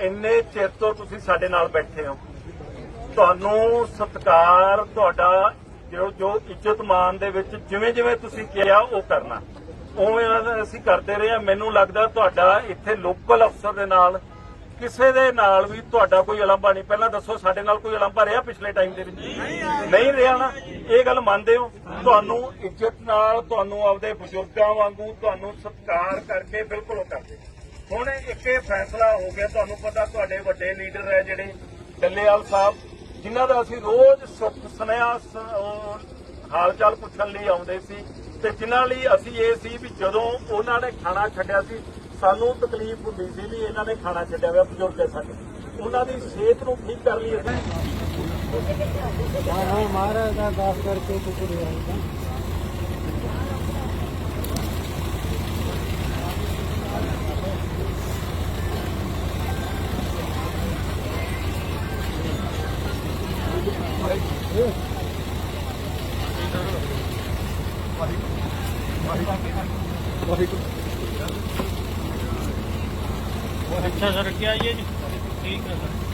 ਇੰਨੇ ਚਿਰ ਤੋਂ ਤੁਸੀਂ ਸਾਡੇ ਨਾਲ ਬੈਠੇ ਹੋ। ਤੁਹਾਨੂੰ ਸਤਿਕਾਰ ਤੁਹਾਡਾ ਜੋ ਜੋ ਇੱਜ਼ਤ ਮਾਨ ਦੇ ਵਿੱਚ ਜਿਵੇਂ ਜਿਵੇਂ ਤੁਸੀਂ ਕਿਹਾ ਉਹ ਕਰਨਾ। ਉਵੇਂ ਅਸੀਂ ਕਰਦੇ ਰਹੇ ਹਾਂ। ਮੈਨੂੰ ਲੱਗਦਾ ਤੁਹਾਡਾ ਇੱਥੇ ਲੋਕਲ ਅਫਸਰ ਦੇ ਨਾਲ, ਕਿਸੇ ਦੇ ਨਾਲ ਵੀ ਤੁਹਾਡਾ ਕੋਈ ਅਲੰਭਾ ਨਹੀਂ। ਪਹਿਲਾਂ ਦੱਸੋ, ਸਾਡੇ ਨਾਲ ਕੋਈ ਅਲੰਭਾ ਰਿਹਾ ਪਿਛਲੇ ਟਾਈਮ ਦੇ ਵਿੱਚ? ਨਹੀਂ ਰਿਹਾ ਨਾ। ਇਹ ਗੱਲ ਮੰਨਦੇ ਹੋ? ਤੁਹਾਨੂੰ ਇੱਜ਼ਤ ਨਾਲ, ਤੁਹਾਨੂੰ ਆਪਦੇ ਬਜ਼ੁਰਗਾਂ ਵਾਂਗੂ ਤੁਹਾਨੂੰ ਸਤਿਕਾਰ ਕਰਕੇ ਬਿਲਕੁਲ ਉਹ ਕਰਦੇ ਹੁਣ ਇੱਕ ਇਹ ਫੈਸਲਾ ਹੋ ਗਿਆ। ਤੁਹਾਨੂੰ ਪਤਾ ਤੁਹਾਡੇ ਵੱਡੇ ਲੀਡਰ ਹੈ ਜਿਹੜੇ, ਡੱਲੇਵਾਲ ਸਾਹਿਬ। ਜਿਨ੍ਹਾਂ ਦਾ ਅਸੀਂ ਰੋਜ਼ ਸੁੱਖ ਸੁਨੇਹਾ ਹਾਲ ਚਾਲ ਪੁੱਛਣ ਲਈ ਆਉਂਦੇ ਸੀ ਤੇ ਜਿਨ੍ਹਾਂ ਲਈ ਅਸੀਂ ਇਹ ਸੀ ਵੀ ਜਦੋਂ ਉਹਨਾਂ ਨੇ ਖਾਣਾ ਛੱਡਿਆ ਸੀ, ਸਾਨੂੰ ਤਕਲੀਫ ਹੁੰਦੀ ਸੀ ਵੀ ਇਹਨਾਂ ਨੇ ਖਾਣਾ ਛੱਡਿਆ ਹੋਇਆ ਬਜ਼ੁਰਗ ਸਾਡੇ। ਉਹਨਾਂ ਦੀ ਸਿਹਤ ਨੂੰ ਠੀਕ ਕਰ ਲਈ ਅਸੀਂ। ਹਾਂ ਮਹਾਰਾਜ ਦਾ ਦਾਸ ਕਰਕੇ ਕੁਝ ਨਹੀਂ अच्छा सर क्या ये जी ठीक है सर